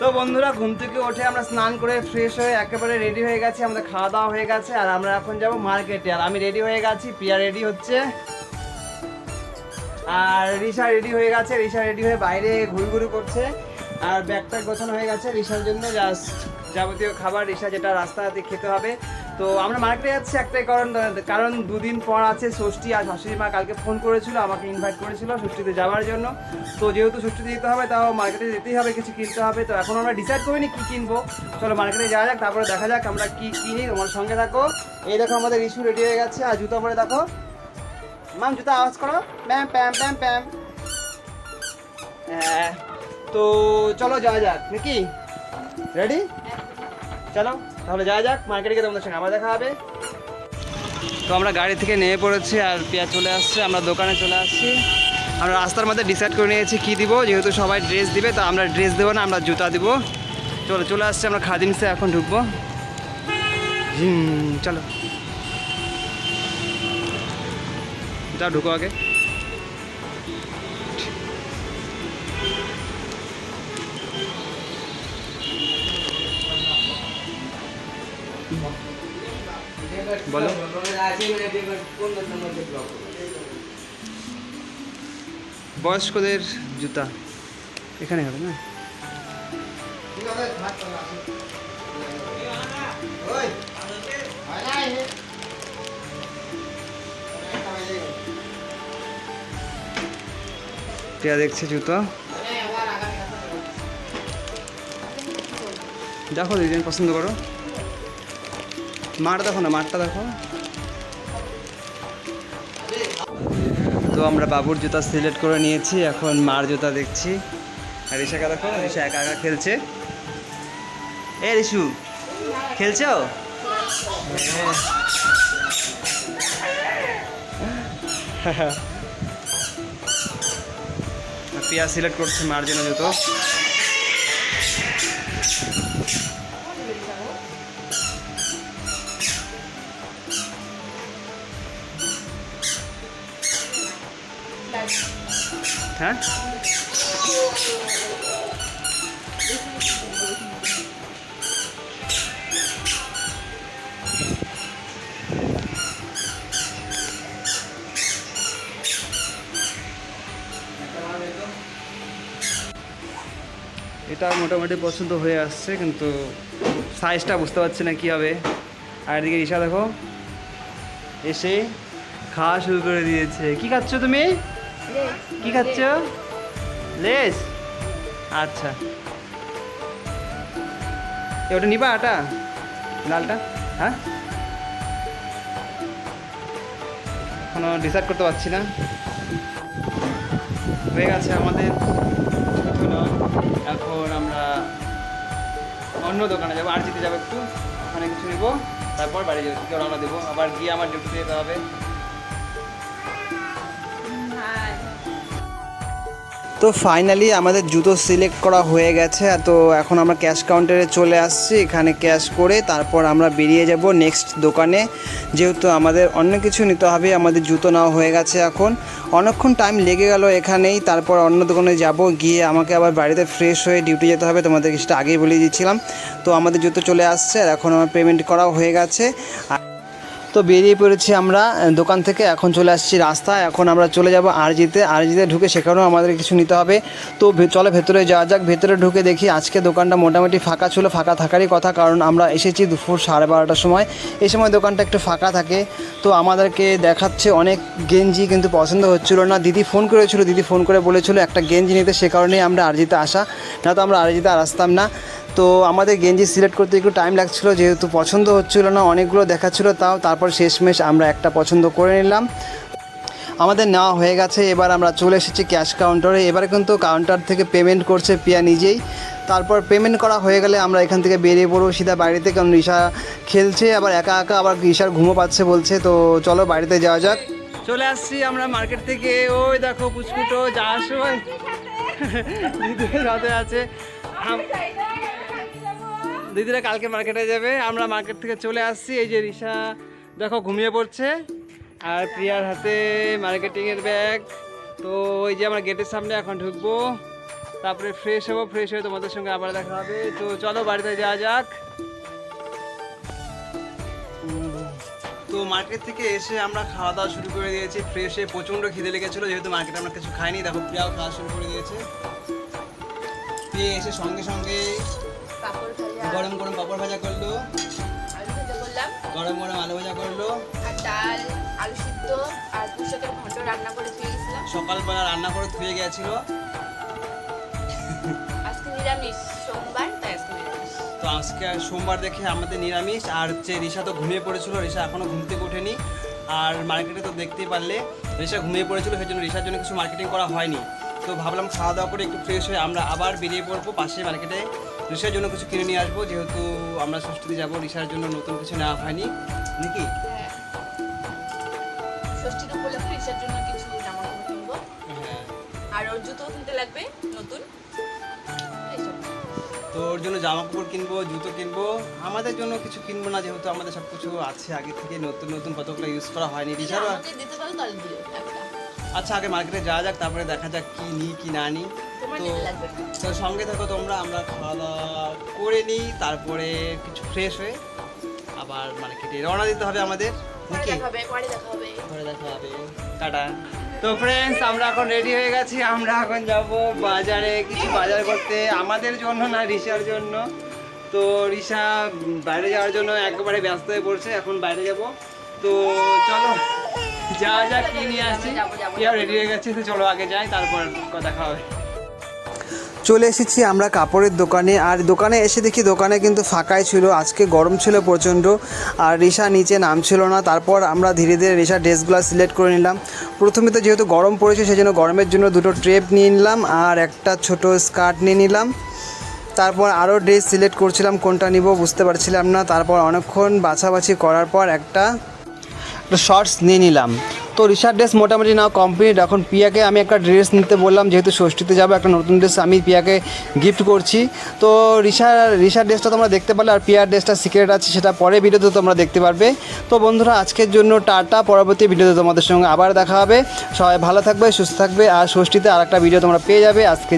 তো বন্ধুরা, ঘুম থেকে উঠে আমরা স্নান করে ফ্রেশ হয়ে একেবারে রেডি হয়ে গেছি, আমাদের খাওয়া দাওয়া হয়ে গেছে, আর আমরা এখন যাব মার্কেটে আর আমি রেডি হয়ে গেছি পিয়া রেডি হচ্ছে। আর রিসা রেডি হয়ে গেছে রিসা রেডি হয়ে বাইরে ঘুরঘুরি করছে। আর ব্যাগটা গোছানো হয়ে গেছে রিসার জন্য জাস্ট যাবতীয় খাবার রিসা যেটা রাস্তাতে খেতে হবে তো আমরা মার্কেটে যাচ্ছি একটাই কারণ কারণ দুদিন পর আছে ষষ্ঠী আর শাশুড়ি মা কালকে ফোন করেছিল আমাকে ইনভাইট করেছিল ষষ্ঠীতে যাওয়ার জন্য। তো যেহেতু ষষ্ঠীতে যেতে হবে তাও মার্কেটে যেতেই হবে কিছু কিনতে হবে। তো এখন আমরা ডিসাইড করিনি কী কিনবো। চলো মার্কেটে যাওয়া যাক তারপরে দেখা যাক আমরা কী কিনি। তোমার সঙ্গে থাকো। এই দেখো আমাদের ইস্যু রেডি হয়ে গেছে আর জুতো পরে দেখো। মাম জুতো আওয়াজ করো। প্যাম প্যাম প্যাম প্যাম হ্যাঁ তো চলো যাওয়া যাক। নাকি? রেডি চলো। তাহলে যাওয়া যাক, মার্কেটে গিয়ে তোমাদের সঙ্গে আবার দেখা হবে। তো আমরা গাড়ি থেকে নেমে পড়েছি আর পিয়া চলে আসছে, আমরা দোকানে চলে আসছি। আমরা রাস্তার মধ্যে ডিসাইড করে নিয়েছি কী দিব, যেহেতু সবাই ড্রেস দিবে, তো আমরা ড্রেস দেবো না, আমরা জুতা দিব। চলো, চলে আসছে, আমরা খাদিমসে এখন ঢুকবো। চলো। যাও, ঢুকো আগে। বলো। বয়স্কদের জুতা। এখানে হবে না? টিয়া দেখছে জুতো। দেখো ডিজাইন পছন্দ করো। মাঠ দেখো না মাঠটা দেখো। তো আমরা বাবুর জুতা সিলেক্ট করে নিয়েছি, এখন মার জুতা দেখছি। আর রিশাকে দেখো, ঋষা একা একা খেলছে। এ ঋষু, খেলছো? হ্যাঁ। পিয়া সিলেক্ট করছে মার জন্য জুতো। হ্যাঁ? এটা মোটামুটি পছন্দ হয়ে আসছে, কিন্তু সাইজটা বুঝতে পারছি না কী হবে। আর এদিকে ঈশা দেখো, এসে খাওয়া শুরু করে দিয়েছে। কি খাচ্ছ তুমি? কি খাচ্ছ? লেস আচ্ছা। ওটা নিবা আটা? লালটা হ্যাঁ? এখনও ডিসাইড করতে পারছি না। হয়ে গেছে আমাদের এখন আমরা অন্য দোকানে যাব। আর যেতে যাব একটু। ওখানে কিছু নেব। তারপর বাড়ি যাব। রওনা দেবো। আবার গিয়ে আমার ডিউটিতে যেতে হবে। তো ফাইনালি আমাদের জুতো সিলেক্ট করা হয়ে গেছে তো এখন আমরা ক্যাশ কাউন্টারে চলে আসছি, এখানে ক্যাশ করে তারপর আমরা বেরিয়ে যাব নেক্সট দোকানে। যেহেতু আমাদের অন্য কিছু নিতে হবে, আমাদের জুতো নেওয়া হয়ে গেছে এখন। অনেকক্ষণ টাইম লেগে গেল এখানেই, তারপর অন্য দোকানে যাব, গিয়ে আমাকে আবার বাড়িতে ফ্রেশ হয়ে ডিউটি যেতে হবে তোমাদের সেটা আগেই বলে দিয়েছিলাম তো আমাদের জুতো চলে আসছে, আর এখন আমার পেমেন্ট করাও হয়ে গেছে। আর তো বেরিয়ে পড়েছি আমরা দোকান থেকে। এখন চলে আসছি রাস্তায় এখন আমরা চলে যাব আরজিতে। আরজিতে ঢুকে সেখানেও আমাদের কিছু নিতে হবে। তো চলো ভেতরে যাওয়া যাক। ভেতরে ঢুকে দেখি আজকে দোকানটা মোটামুটি ফাঁকা ছিল, ফাঁকা থাকারই কথা। কারণ আমরা এসেছি দুপুর সাড়ে বারোটার সময়। এই সময় দোকানটা একটু ফাঁকা থাকে। তো আমাদেরকে দেখাচ্ছে অনেক গেঞ্জি কিন্তু পছন্দ হচ্ছিল না। দিদি ফোন করেছিল, দিদি ফোন করে বলেছিল একটা গেঞ্জি নিতে। সে কারণেই আমরা আরজিতে আসা। না তো আমরা আরজিতে আর আসতাম না। তো আমাদের গেঞ্জি সিলেক্ট করতে একটু টাইম লাগছিল যেহেতু পছন্দ হচ্ছিল না অনেকগুলো দেখাচ্ছিলো তাও তারপর শেষমেশ আমরা একটা পছন্দ করে নিলাম। আমাদের নেওয়া হয়ে গেছে এবার আমরা চলে এসেছি ক্যাশ কাউন্টারে এবারে কিন্তু কাউন্টার থেকে পেমেন্ট করছে পিয়া নিজেই। তারপর পেমেন্ট করা হয়ে গেলে আমরা এখান থেকে বেরিয়ে পড়ব সিধা বাড়িতে কারণ ঋষা খেলছে আবার একা একা আবার ঋষার ঘুমো পাচ্ছে বলছে। তো চলো বাড়িতে যাওয়া যাক। চলে আসছি আমরা মার্কেট থেকে। ওই দেখো পুচকুটো যাওয়ার সময় সাথে আছে। দিদিরা কালকে মার্কেটে যাবে, আমরা মার্কেট থেকে চলে আসছি। এই যে রিসা দেখো ঘুমিয়ে পড়ছে। আর প্রিয়ার হাতে মার্কেটিংয়ের ব্যাগ। তো ওই যে আমরা গেটের সামনে এখন ঢুকবো। তারপরে ফ্রেশ হব ফ্রেশ হয়ে তোমাদের সঙ্গে আবার দেখা হবে। তো চলো বাড়িতে যাওয়া যাক। তো মার্কেট থেকে এসে আমরা খাওয়া দাওয়া শুরু করে দিয়েছি। ফ্রেশ প্রচণ্ড খিদে লেগেছিলো, যেহেতু মার্কেটে আমরা কিছু খাইনি। দেখো প্রিয়াও খাওয়া শুরু করে দিয়েছে। এসে সঙ্গে সঙ্গে পাপড় ভাজা। গরম গরম পাপড় ভাজা করল। আলু ভাজা করলাম। গরম গরম আলু ভাজা করল। আর ডাল আলু সিদ্ধ আর পুষকের ঘন্ট রান্না করে গেছিলাম। সকালবেলা রান্না করে ধুয়ে গেছিল। আজকে নিরামিষ। সোমবার তাই আজকে নিরামিষ। তো আজকে সোমবার দেখে আমাদের নিরামিষ। আর হচ্ছে রিসা তো ঘুমিয়ে পড়েছিল রিসা এখনও ঘুম থেকে ওঠেনি। আর মার্কেটে তো দেখতেই পারলে রিসা ঘুমিয়ে পড়েছিল সেই জন্য রিসার জন্য কিছু মার্কেটিং করা হয়নি। তো ভাবলাম খাওয়া দাওয়া করে একটু ফ্রেশ হয়ে আমরা আবার বেরিয়ে পড়ব পাশে মার্কেটে রিসার জন্য কিছু কিনে নিয়ে আসব যেহেতু আমরা ষষ্ঠীতে যাব রিসার জন্য নতুন কিছু নেওয়া হয়নি। নাকি? হ্যাঁ ষষ্ঠীর উপলক্ষে জন্য কিছু জামা কাপড় কিনবো। হ্যাঁ। আর ওর জুতো কিনতে লাগবে নতুন। তো। ওর জন্য জামা কাপড় কিনবো জুতো কিনবো আমাদের জন্য কিছু কিনবো না যেহেতু আমাদের সব কিছু আছে আগে থেকে নতুন নতুন কতগুলো ইউজ করা হয়নি। একটা। আচ্ছা আগে মার্কেটে যাওয়া যাক তারপরে দেখা যাক কি নিই কি না নিই। তো সঙ্গে থাকো তোমরা আমরা খাওয়া দাওয়া করে নিই তারপরে কিছু ফ্রেশ হয়ে আবার মার্কেটে রওনা দিতে হবে আমাদের। পরে দেখা হবে টাটা। তো ফ্রেন্ডস আমরা এখন রেডি হয়ে গেছি আমরা এখন যাব বাজারে কিছু বাজার করতে আমাদের জন্য না রিসার জন্য। তো রিসা বাইরে যাওয়ার জন্য একেবারে ব্যস্ত হয়ে পড়ছে এখন বাইরে যাব। তো চলো যা যা কি নিয়ে আসছি রেডি হয়ে গেছি তো চলো আগে যাই তারপর কথা হবে। চলে এসেছি আমরা কাপড়ের দোকানে। আর দোকানে এসে দেখি দোকানে কিন্তু ফাঁকাই ছিল। আজকে গরম ছিল প্রচণ্ড। আর রিসা নিচে নামছিল না। তারপর আমরা ধীরে ধীরে রিসার ড্রেসগুলো সিলেক্ট করে নিলাম। প্রথমে তো যেহেতু গরম পড়েছে সেই জন্য গরমের জন্য দুটো ট্রেপ নিয়ে নিলাম আর একটা ছোট স্কার্ট নিয়ে নিলাম। তারপর আরও ড্রেস সিলেক্ট করছিলাম, কোনটা নিব বুঝতে পারছিলাম না। তারপর অনেকক্ষণ বাছাবাছি করার পর একটা শর্টস নিয়ে নিলাম। তো রিসার ড্রেস মোটামুটি নাও কমপ্লিট এখন পিয়াকে আমি একটা ড্রেস নিতে বললাম, যেহেতু ষষ্ঠীতে যাব, একটা নতুন ড্রেস আমি পিয়াকে গিফট করছি। তো রিসার রিসার ড্রেসটা তোমরা দেখতে পারলে, আর পিয়ার ড্রেসটা সিক্রেট আছে, সেটা পরে ভিডিওতে তোমরা দেখতে পারবে। তো বন্ধুরা, আজকের জন্য টাটা। পরবর্তী ভিডিওতে তোমাদের সঙ্গে আবার দেখা হবে। সবাই ভালো থাকবে, সুস্থ থাকবে, আর ষষ্ঠীতে আর একটা ভিডিও তোমরা পেয়ে যাবে। আজকে